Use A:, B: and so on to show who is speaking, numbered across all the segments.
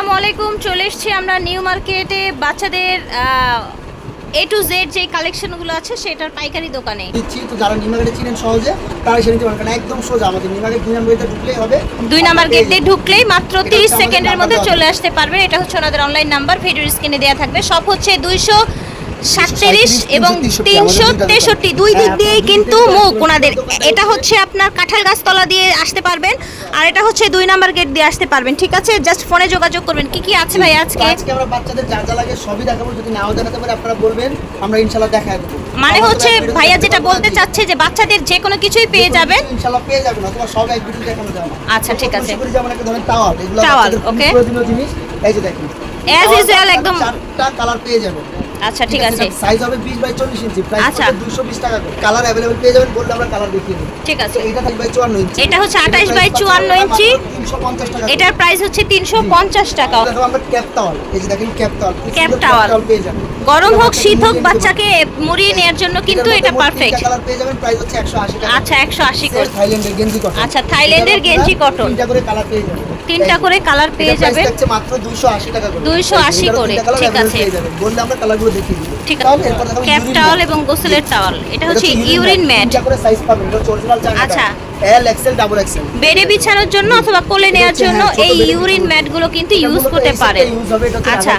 A: আসসালামু আলাইকুম চলে এসেছি আমরা নিউ মার্কেটে। বাচ্চাদের এ টু জেড যে কালেকশনগুলো আছে সেটার পাইকারি দোকানে।
B: দিচ্ছি তো যারা নিউ মার্কেটে চিনেন সহজে তারা এসে নিতে পারবেন একদম সোজা আমাদের নিউ মার্কেট দুই নম্বর ঢুকলেই হবে।
A: দুই নাম্বার গেট দিয়ে ঢুকলেই মাত্র
B: এটা
A: তিরিশ
B: হচ্ছে আমাদের
A: সেকেন্ডের মধ্যে চলে আসতে পারবেন। এটা হচ্ছে ওনাদের অনলাইন নাম্বার ভিডিও স্ক্রিনে দেওয়া থাকবে। সব হচ্ছে দুইশো সাতত্রিশ এবং তিনশো তেষট্টি দুই দিক দিয়েই কিন্তু মুখ ওনাদের। এটা হচ্ছে আপনার কাঁঠাল গাছতলা দিয়ে আসতে পারবেন আর এটা হচ্ছে দুই নাম্বার গেট দিয়ে আসতে পারবেন ঠিক আছে? জাস্ট ফোনে যোগাযোগ করবেন কি কি আছে ভাই আজকে?
B: আজকে আমরা বাচ্চাদের যা যা লাগে সবই দেখাবো যদি নাও পারে আপনারা বলবেন আমরা ইনশাআল্লাহ দেখায় দেবো।
A: মানে হচ্ছে ভাইয়া যেটা বলতে চাচ্ছে যে বাচ্চাদের যে কোনো কিছুই পেয়ে যাবেন।
B: ইনশাআল্লাহ পেয়ে যাবেন অথবা সব এক ভিডিও দেখানো যাবে
A: আচ্ছা, ঠিক আছে।
B: যেমন একটা ধরেন টাওয়াল এগুলো
A: টাওয়াল,
B: প্রয়োজনীয় জিনিস। এই যে দেখুন।
A: Usual
B: আপনারা
A: একদম-
B: চারটা কালার পেয়ে যাবেন।
A: আচ্ছা ঠিক আছে
B: সাইজ হবে 20 বাই 40 ইঞ্চি প্রাইস
A: আচ্ছা।
B: হবে 220 টাকা করে কালার अवेलेबल পেয়ে যাবেন বললে আমরা কালার দেখিয়ে দেব
A: ঠিক আছে
B: এটা 28 বাই 54 ইঞ্চি
A: এটা হচ্ছে 28
B: এটার
A: বাই
B: price
A: 54 ইঞ্চি।
B: মাত্র 350 টাকা
A: এটার প্রাইস হচ্ছে তিনশো পঞ্চাশ টাকা
B: দেখো আমরা ক্যাপ টাওয়াল এই যে দেখেন ক্যাপ টাওয়াল খুব
A: ক্যাপ
B: সুন্দর
A: টাওয়াল।
B: পেয়ে যাবেন
A: গরম হোক
B: এটা
A: শীত হোক
B: বাচ্চাদের
A: বাচ্চাকে মুড়িয়ে নেওয়ার জন্য কিন্তু
B: এটার
A: এটা
B: মধ্যে মোট
A: পারফেক্ট
B: তিনটা কালার পেয়ে যাবেন প্রাইস হচ্ছে 180 টাকা
A: আচ্ছা একশো আশি করে
B: থাইল্যান্ডের গেঞ্জি কটন
A: আচ্ছা, থাইল্যান্ডের
B: এটার
A: গেঞ্জি
B: আপনারা
A: cotton।
B: তিনটা করে কালার পেয়ে যাবেন
A: তিনটা করে কালার পেয়ে
B: এটার price
A: যাবেন
B: থাকছে মাত্র 280 টাকা করে
A: 280
B: এটারও
A: করে,
B: তিনটা colour
A: ঠিক
B: available
A: আছে।
B: পেয়ে যাবেন। বললে আমরা কালারগুলো দেখিয়ে দিব
A: ঠিক আছে। ক্যাপ টাওয়াল এবং গোসলের টাওয়াল এটা হচ্ছে ইউরিন ম্যাট
B: তিনটা করে সাইজ পাবেন এটা অরিজিনাল চায়না
A: আচ্ছা।
B: এল এক্সেল ডাবল এক্সেল
A: বেডে বিছানোর জন্য অথবা কোলে নেওয়ার জন্য
B: হ্যাঁ,
A: এই ইউরিন
B: বিছানোর
A: ম্যাটগুলো কিন্তু ইউজ করতে পারেন। আচ্ছা।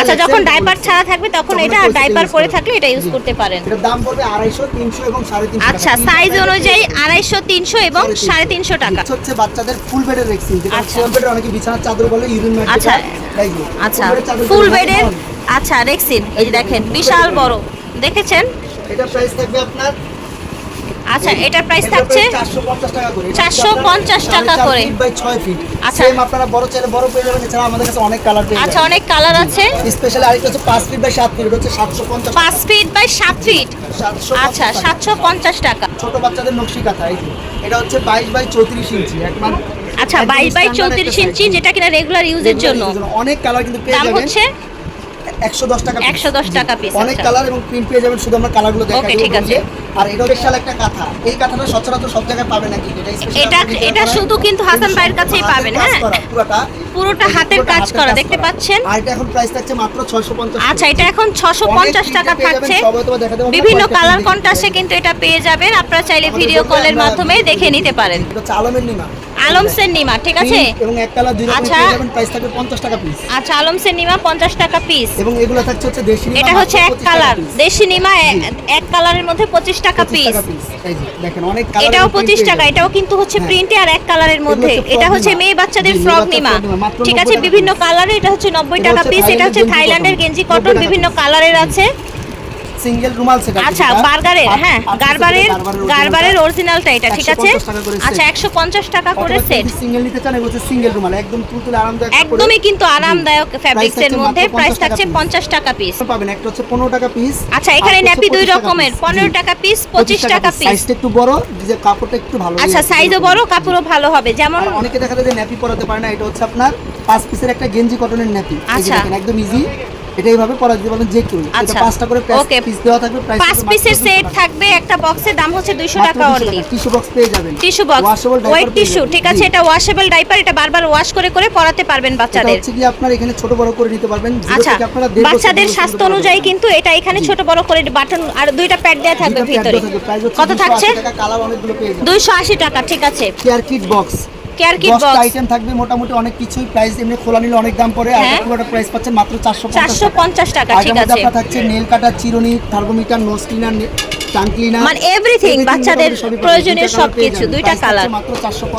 A: আচ্ছা যখন ডাইপার ছাড়া থাকবে তখন এটা
B: টা
A: ডাইপার পরে থাকলে এটা ইউজ করতে পারেন।
B: এটার দাম পড়বে আড়াইশো তিনশো এবং সাড়ে তিনশো
A: আচ্ছা সাইজ অনুযায়ী আড়াইশো তিনশো এবং সাড়ে তিনশো। টাকা।
B: হচ্ছে বাচ্চাদের ফুল বেডের রেক্সিন যেটা
A: আচ্ছা।
B: ফুল বেডের অনেকে বিছানার চাদর বলে ইউরিন ম্যাট
A: আচ্ছা। আচ্ছা। ফুল বেডের আচ্ছা রেক্সিন এই যে দেখেন বিশাল বড়। দেখেছেন?
B: এটা প্রাইস থাকবে আপনার
A: আচ্ছা এটার প্রাইস থাকছে
B: price 450 টাকা করে।
A: 450 টাকা করে।
B: বাই 6 ফিট
A: আচ্ছা।
B: সেম আপনারা বড় চাইলে বড় পেয়ে যাবেন এছাড়া আমাদের কাছে অনেক কালার পেয়ে
A: আচ্ছা অনেক কালার আছে।
B: স্পেশালি আরেকটা হচ্ছে 5 ফিট বাই 7 ফিট হচ্ছে 750
A: পাঁচ ফিট বাই সাত ফিট আচ্ছা
B: টাকা।
A: সাতশো পঞ্চাশ টাকা।
B: ছোট বাচ্চাদের নকশি কাঁথা এই এটা হচ্ছে 22 বাই 34 ইঞ্চি একদম
A: আচ্ছা
B: একদম
A: বাইশ বাই
B: standard
A: চৌত্রিশ
B: একটা
A: ইঞ্চি যেটা কিনা রেগুলার ইউজের জন্য।
B: অনেক কালার কিন্তু পেয়ে
A: দাম
B: যাবেন।
A: হচ্ছে
B: 110 টাকা
A: একশো দশ টাকা পিস
B: অনেক কালার এবং প্রিন্ট পেয়ে যাবেন শুধু আমরা কালারগুলো দেখাই
A: ঠিক আছে।
B: আর এটা স্পেশাল একটা কাঁথা। এই কাঁথাটা সচরাচর সব জায়গায় পাবেন নাকি? এটা
A: এটা
B: আপনাদের
A: এটা
B: করা।
A: শুধু কিন্তু হাসান ভাইয়ের কাছেই পাবেন হ্যাঁ।
B: পুরোটা।
A: পুরোটা হাতের কাজ করা দেখতে পাচ্ছেন?
B: আর এটা এখন প্রাইস থাকছে মাত্র 650
A: আচ্ছা এটা এখন ছশো
B: অনেক
A: পঞ্চাশ
B: print
A: টাকা থাকছে। বিভিন্ন কালার কন্ট্রাস্টে কিন্তু এটা পেয়ে যাবেন। আপনারা চাইলে ভিডিও কলের মাধ্যমে দেখে নিতে পারেন।
B: এটা হচ্ছে নিমা।
A: আলমসের নিমা ঠিক আছে?
B: এবং এক কালার দুই
A: আচ্ছা।
B: প্রাইস থাকবে 50 টাকা পিস
A: আচ্ছা আলমসের নিমা পঞ্চাশ টাকা পিস
B: এবং এগুলো থাকছে হচ্ছে দেশি নিমা
A: এটা হচ্ছে এক কালার। দেশি নিমা এক কালারের মধ্যে পঁচিশ টাকা পিস
B: দেখেন অনেক কালার
A: এটাও পঁচিশ টাকা এটাও কিন্তু হচ্ছে
B: হ্যাঁ।
A: প্রিন্টে আর এক কালারের মধ্যে। এটা হচ্ছে মেয়ে বাচ্চাদের ফ্রক নিমা। ঠিক আছে বিভিন্ন। কালারে এটা হচ্ছে নব্বই
B: এটা
A: টাকা পিস এটা হচ্ছে
B: থাইল্যান্ডের গেঞ্জি
A: কটন বিভিন্ন কালারের আছে।
B: সিঙ্গেল রুমাল সেটা
A: আচ্ছা বার্গারের হ্যাঁ গারবারের গারবারের অরিজিনালটা এটা ঠিক আছে?
B: 150
A: আচ্ছা একশো পঞ্চাশ টাকা করে সেট
B: সিঙ্গেল নিতে চান হচ্ছে সিঙ্গেল রুমাল একদম তুলতুলে আরামদায়ক
A: একদমই কিন্তু আরামদায়ক ফ্যাব্রিক্স এর মধ্যে প্রাইস থাকছে
B: piece।
A: পঞ্চাশ টাকা পিস
B: পাবেন একটা হচ্ছে 15 টাকা পিস
A: আচ্ছা এখানে ন্যাপি দুই রকমের পনেরো টাকা পিস পঁচিশ টাকা পিস
B: সাইজটা একটু বড় যে কাপড়টা একটু ভালো।
A: আচ্ছা সাইজও বড় কাপড়ও ভালো হবে। যেমন
B: অনেকে দেখা যায় যে ন্যাপি পরাতে পারে না এটা হচ্ছে আপনার পাঁচ পিসের একটা গেঞ্জি কটনের ন্যাপি
A: আচ্ছা।
B: একদম ইজি এটা এইভাবে পরা দিতে পারবেন যে কেউ। এটা
A: আচ্ছা।
B: পাঁচটা করে. পিস দেওয়া থাকবে প্রাইস
A: পাঁচ পিসের সেট থাকবে একটা বক্সের দাম হচ্ছে দুইশো টাকা অনলি
B: টিস্যু বক্স পেয়ে যাবেন।
A: Tissue box
B: washable
A: wet tissue ঠিক আছে এটা ওয়াশেবল ডাইপার এটা বারবার ওয়াশ করে করে পরাতে পারবেন বাচ্চাদের।
B: হচ্ছে কি আপনার এখানে ছোট বড় করে নিতে পারবেন।
A: আচ্ছা বাচ্চাদের স্বাস্থ্য অনুযায়ী কিন্তু এটা এখানে ছোট বড় করে বাটন আর দুইটা প্যাড দেওয়া থাকবে। ভিতরে কত থাকছে?
B: টাকা, কালার অনেকগুলো পেয়ে যাবেন।
A: দুইশো আশি টাকা ঠিক আছে।
B: Care kit
A: box care
B: kit
A: box
B: item থাকবে মোটামুটি অনেক কিছুই। প্রাইস এমনি খোলা নিলে অনেক দাম পড়ে আর
A: হ্যাঁ।
B: পুরোটা প্রাইস পাচ্ছেন মাত্র চারশো
A: চারশো পঞ্চাশ টাকা ঠিক আছে।
B: আপনার থাকছে নেল কাটার চিরুনি থার্মোমিটার নোজ ক্লিনার
A: মানে বাচ্চাদের প্রয়োজনীয় সবকিছু, দুইটা।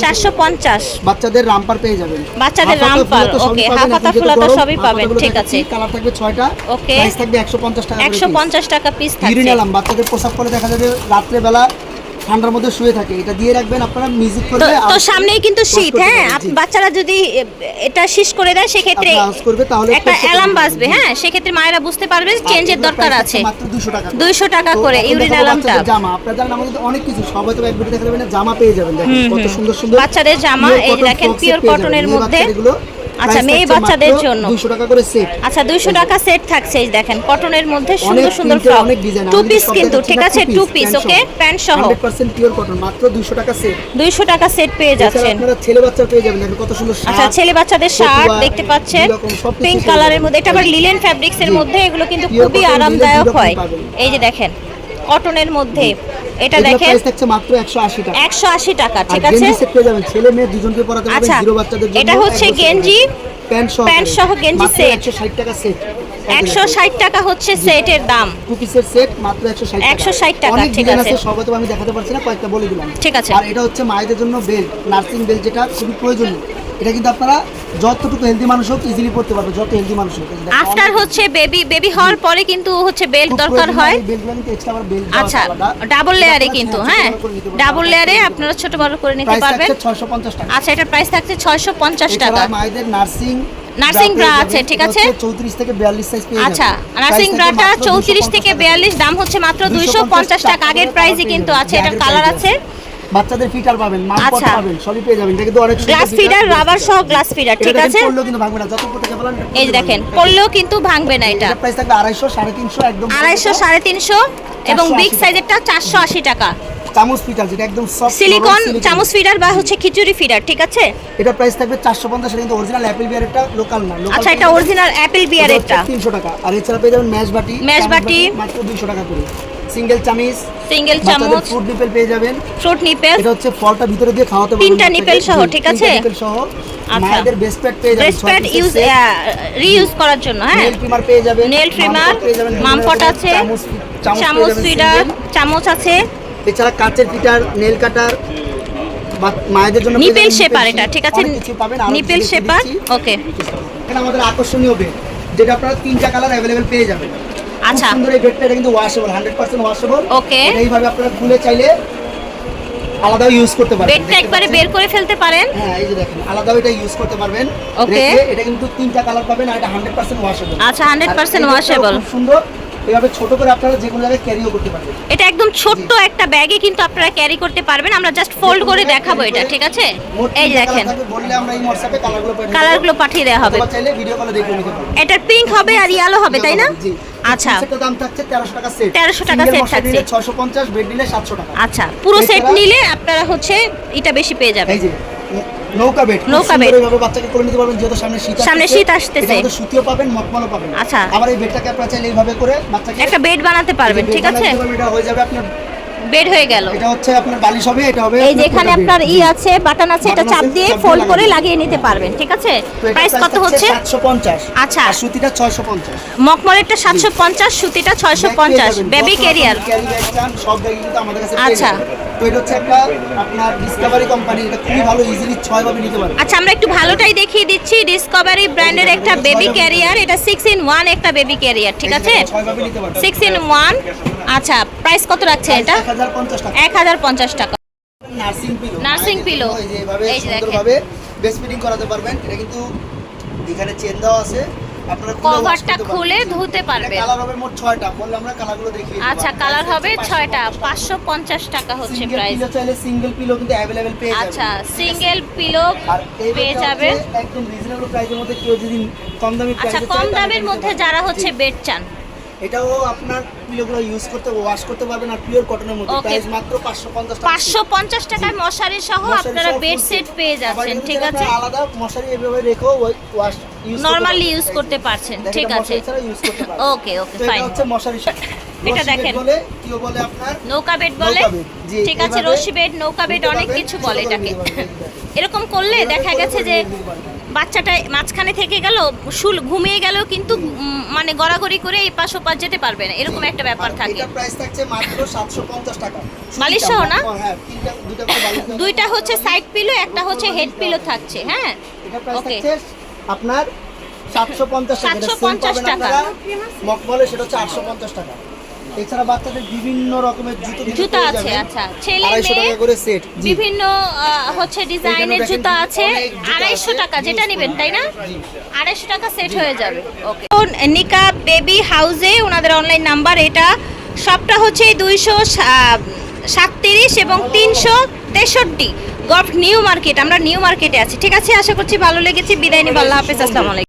B: চারশো
A: পঞ্চাশ।
B: বাচ্চাদের রামপার পেয়ে যাবেন।
A: বাচ্চাদের রামপার,
B: সবই পাবেন,
A: ফুলাতা সবই ঠিক আছে।
B: কালার থাকবে ছয়টা. থাকবে একশো পঞ্চাশ টাকা
A: একশো পঞ্চাশ টাকা পিস থাকছে।
B: বাচ্চাদের প্রসাব করে দেখা যাবে রাত্রেবেলা ঠান্ডার মধ্যে শুয়ে থাকে। এটা দিয়ে রাখবেন আপনারা মিউজিক করবে
A: তো সামনেই কিন্তু শীত হ্যাঁ? বাচ্চারা যদি এটা শেষ করে দেয় সেক্ষেত্রে
B: আপনারা আওয়াজ করবে তাহলে
A: একটা অ্যালার্ম বাজবে। হ্যাঁ? সেক্ষেত্রে মায়েরা বুঝতে পারবে চেঞ্জের দরকার আছে।
B: মাত্র 200 টাকা
A: 200 টাকা করে ইউরিন অ্যালার্মটা।
B: জামা। আপনারা জানেন আমাদের অনেক কিছু সবাই তো এক ভিডিও দেখাতে পারবেন জামা পেয়ে যাবেন। দেখেন কত সুন্দর সুন্দর
A: বাচ্চাদের জামা, এই দেখেন। এর
B: মেয়ে
A: মধ্যে। আচ্ছা, মেয়ে বাচ্চাদের জন্য।
B: দুশো টাকা করে সেট
A: আচ্ছা দুইশো টাকা সেট থাকছে এই দেখেন কটনের মধ্যে সুন্দর সুন্দর ফ্রক টু পিস কিন্তু ঠিক আছে টু পিস ওকে প্যান্ট সহ
B: হান্ড্রেড পার্সেন্ট পিওর কটন মাত্র দুশো টাকা সেট
A: দুইশো টাকা সেট পেয়ে যাচ্ছেন।
B: আপনারা ছেলে বাচ্চা পেয়ে যাবেন দেখেন কত সুন্দর
A: আচ্ছা ছেলে বাচ্চাদের শার্ট দেখতে পাচ্ছেন। পিঙ্ক কালারের মধ্যে এটা আবার লিলেন ফ্যাব্রিক্স এর মধ্যে এগুলো কিন্তু খুবই আরামদায়ক হয়। এই যে দেখেন কটনের মধ্যে। এটা দেখেন।
B: প্রাইস থাকছে মাত্র 180 টাকা।
A: একশো আশি টাকা ঠিক আছে
B: গেঞ্জি সেট পেয়ে যাবেন ছেলে মেয়ে দুজনকে পরাতে পারবেন
A: আচ্ছা,
B: জিরো বাচ্চাদের জন্য
A: এটা হচ্ছে গেঞ্জি,
B: প্যান্ট সহ
A: প্যান্ট সহ গেঞ্জি সেট
B: 160 টাকা সেট
A: একশো ষাট টাকা হচ্ছে সেটের দাম।
B: টু পিসের সেট মাত্র 160 টাকা।
A: 160 টাকা,
B: অনেক
A: ঠিক আছে।
B: আছে সবাই আমি দেখাতে পারছি না কয়েকটা বলে দিলাম।
A: ঠিক আছে।
B: আর এটা হচ্ছে মায়েদের জন্য বেল্ট নার্সিং বেল্ট যেটা খুবই প্রয়োজনীয়। এটা কিন্তু আপনারা যতটুকু হেলদি মানুষ হোক ইজিলি পড়তে পারবে যত হেলদি মানুষ হোক।
A: আফটার হচ্ছে বেবি বেবি হওয়ার পরে কিন্তু হচ্ছে বেল্ট দরকার হয় আচ্ছা ডাবল
B: এটা
A: লেয়ারে কিন্তু হ্যাঁ। ডাবল লেয়ারে আপনারা ছোট বড় করে নিতে পারবেন।
B: থাকছে 650 টাকা।
A: আচ্ছা এটার প্রাইস থাকছে ছয়শো পঞ্চাশ টাকা।
B: মায়েদের নার্সিং
A: নার্সিং ব্রা আছে, ঠিক আছে?
B: চৌত্রিশ থেকে বিয়াল্লিশ সাইজ পেয়ে
A: আচ্ছা নার্সিং ব্রাটা
B: থাকবে মাত্র
A: চৌত্রিশ
B: 250
A: থেকে
B: টাকা।
A: বিয়াল্লিশ দাম হচ্ছে মাত্র
B: 250
A: টাকা। আগের
B: করে
A: প্রাইসই কিন্তু আছে এটার কালার আছে।
B: বাচ্চাদের ফিটার পাবেন মাম পট
A: আচ্ছা।
B: পাবেন সবই পেয়ে যাবেন। এটা কিন্তু অনেক সুন্দর
A: গ্লাস ফিডার রাবার সহ গ্লাস ফিডার ঠিক আছে?
B: পড়লেও কিন্তু ভাঙবে না। যত পড়তে যাবেন
A: এই যে দেখেন পড়লেও কিন্তু ভাঙবে না এটা।
B: প্রাইস থাকবে আড়াইশো সাড়ে তিনশো একদম
A: আড়াইশো সাড়ে তিনশো। এবং বিগ সাইজেরটা চারশো আশি টাকা।
B: চামচ ফিটার যেটা একদম সফট
A: সিলিকন চামচ ফিডার বা হচ্ছে খিচুড়ি ফিডার ঠিক আছে?
B: এটা প্রাইস থাকবে চারশো পঞ্চাশ কিন্তু অরিজিনাল অ্যাপেল বিয়ারেরটা লোকাল না
A: আচ্ছা এটা অরিজিনাল অ্যাপেল বিয়ারেরটা
B: তিনশো টাকা। আর এছাড়া পেয়ে যাবেন ম্যাশ বাটি।
A: ম্যাশ বাটি।
B: মাত্র দুইশো টাকা করে। সিঙ্গেল চামিচ।
A: সিঙ্গেল চামচ।
B: ফুড নিপেল পেয়ে যাবেন।
A: ফ্রুট নিপেল
B: এটা হচ্ছে ফলটা ভিতরে দিয়ে খাওয়াতে পারবেন
A: তিনটা নিপেল সহ, ঠিক আছে?
B: নিপেল সহ।
A: আচ্ছা।
B: মায়েদের বেস্ট প্যাড পেয়ে যাবেন
A: ব্রেস্ট প্যাড ইউজ রিইউজ করার জন্য হ্যাঁ?
B: নেল ট্রিমার পেয়ে যাবেন।
A: নেল ট্রিমার
B: মামপট
A: আছে।
B: চামচ
A: ফিডার চামচ আছে।
B: এছাড়া কাচের ফিটার নেল কাটার মায়েদের জন্য
A: নিপেল শেপার এটা ঠিক আছে? Nipple
B: shaper?
A: ওকে।
B: এখানে আমাদের আকর্ষণীয় বেড যেটা আপনারা তিনটা কালার অ্যাভেলেবেল পেয়ে যাবেন।
A: আচ্ছা।
B: সুন্দর এই বেডটা এটা কিন্তু washable hundred percent washable
A: okay.
B: এইভাবে আপনারা খুলে চাইলে আলাদাও ইউজ করতে পারবেন।
A: বেডটা একবারে বের করে ফেলতে পারেন?
B: হ্যাঁ এই যে দেখেন আলাদাও এটা ইউজ করতে পারবেন। ওকে। এটা কিন্তু তিনটা কালার পাবেন আর এটা হান্ড্রেড পার্সেন্ট ওয়াশেবল
A: আচ্ছা, 100% washable।
B: খুব সুন্দর। এইভাবে ছোট করে আপনারা যে কোনো জায়গায় ক্যারিও করতে পারবেন।
A: এটা একদম ছোট্ট একটা ব্যাগে কিন্তু আপনারা ক্যারি করতে পারবেন। আমরা জাস্ট ফোল্ড করে দেখাবো এটা ঠিক আছে? এই দেখেন।
B: বললে আমরা এই কালারগুলো পাঠিয়ে
A: কালারগুলো পাঠিয়ে দেওয়া হবে।
B: অথবা চাইলে ভিডিও কলে দেখে নিতে পারবেন।
A: এটার পিঙ্ক হবে আর ইয়েলো হবে তাই না? আচ্ছা।
B: সেটার দাম থাকছে 1300 টাকা সেট
A: 1300 টাকা set থাকছে।
B: 650 বেড নিলে 700 টাকা।
A: আচ্ছা পুরো সেট নিলে আপনারা হচ্ছে এটা বেশি পেয়ে যাবেন।
B: এই যে নৌকা বেড।
A: নৌকা
B: সুন্দর
A: bed।
B: বাচ্চাকে করে নিতে পারবেন যেহেতু সামনে শীত
A: সামনে শীত আসতেছে।
B: এটার সুতিও পাবেন মখমলও পাবেন।
A: আচ্ছা।
B: আবার এই বেডটাকে আপনারা চাইলে এইভাবে করে বাচ্চাকে
A: একটা বেড বানাতে পারবেন ঠিক আছে?
B: এটা হয়ে যাবে আপনার
A: বেড হয়ে গেল।
B: এটা হচ্ছে আপনার বালিশ হবে এটা হবে
A: এই যে আপনার ই আছে বাটন আছে এটা চাপ দিয়ে ফোল্ড করে লাগিয়ে নিতে পারবেন ঠিক আছে? প্রাইস কত হচ্ছে?
B: 750
A: আচ্ছা।
B: সুতিটা 650
A: মকমলেরটা সাতশো পঞ্চাশ সুতিটা ছয়শো পঞ্চাশ বেবি ক্যারিয়ার।
B: সব ব্যাগ কিন্তু আমাদের কাছে
A: আচ্ছা।
B: তো এটা হচ্ছে একটা আপনার ডিসকভারি কোম্পানি এটা খুবই ভালো ইজিলি ছয় ভাবে নিতে পারবেন।
A: আচ্ছা আমরা একটু ভালোটাই দেখিয়ে দিচ্ছি। ডিসকভারি ব্র্যান্ডের একটা বেবি ক্যারিয়ার এটা সিক্স ইন ওয়ান একটা বেবি ক্যারিয়ার ঠিক আছে? সিক্স ইন ওয়ান আচ্ছা প্রাইস কত রাখছে এটা? এক হাজার পঞ্চাশ টাকা।
B: Nursing pillow
A: Nursing pillow।
B: এই যে এভাবে
A: এই যে দেখেন।
B: সুন্দরভাবে বেস্ট ফিটিং করাতে পারবেন। এটা কিন্তু এখানে চেন দেওয়া আছে।
A: কভারটা খুলে ধুতে
B: কালার হবে মোট ছয়টা বললে আমরা কালারগুলো দেখিয়ে
A: আচ্ছা কালার হবে ছয়টা পাঁচশো পঞ্চাশ টাকা। হচ্ছে প্রাইস
B: পিলো চাইলে সিঙ্গেল পিলো কিন্তু অ্যাভেলেবেল পেয়ে যাবেন।
A: আচ্ছা সিঙ্গেল পিলো পেয়ে যাবেন
B: হচ্ছে একদম রিজনেবল প্রাইসের মধ্যে কেউ যদি কম দামি
A: আচ্ছা কম দামের মধ্যে যারা হচ্ছে বেড চান।
B: এটাও আপনার পিলোগুলো ইউজ করতে ওয়াশ করতে পারবেন আর পিওর কটনের মধ্যে। প্রাইস মাত্র 550 টাকা।
A: পাঁচশো পঞ্চাশ টাকায় মশারি সহ আপনারা বেড সেট পেয়ে যাচ্ছেন ঠিক আছে?
B: আলাদা মশারি এভাবে রেখেও ওয়াশ
A: নরমালি ইউজ করতে পারছেন ঠিক আছে। ওকে ওকে ফাইন
B: হচ্ছে মশারি
A: এটা দেখেন।
B: বলে আপনার?
A: নৌকা বেড বলে? ঠিক আছে রশি বেড নৌকা বেড অনেক কিছু বলে এটাকে। এরকম করলে দেখা গেছে যে বাচ্চাটা মাঝখানে থেকে গেল শুল ঘুমিয়ে গেল কিন্তু মানে গড়াগড়ি করে এই পাশ ওপাশ যেতে পারবে না। এরকম একটা ব্যাপার থাকে।
B: প্রাইস থাকছে মাত্র 750 টাকা।
A: বালিশ সহ না?
B: হ্যাঁ দুইটা
A: হচ্ছে সাইড পিলো একটা হচ্ছে হেড পিলো থাকছে হ্যাঁ? ওকে
B: আপনার সাতশো
A: পঞ্চাশ টাকা
B: মকমলে সেটা হচ্ছে আটশো পঞ্চাশ টাকা। এছাড়া বাচ্চাদের বিভিন্ন রকমের জুতো
A: আছে আচ্ছা। ছেলে মেয়ে
B: করে সেট
A: বিভিন্ন হচ্ছে ডিজাইনের জুতো আছে।
B: 250
A: টাকা যেটা নেবেন তাই না? 250 টাকা সেট হয়ে যাবে। ওকে নিকা বেবি হাউজে ওনাদের অনলাইন নাম্বার এটা। সবটা হচ্ছে 237 এবং 363 গভ নিউ মার্কেট, আমরা নিউ মার্কেটে আছি। ঠিক আছে? আশা করছি ভালো লেগেছে। বিদায় নি আল্লাহ হাফেজ। আসসালামু আলাইকুম।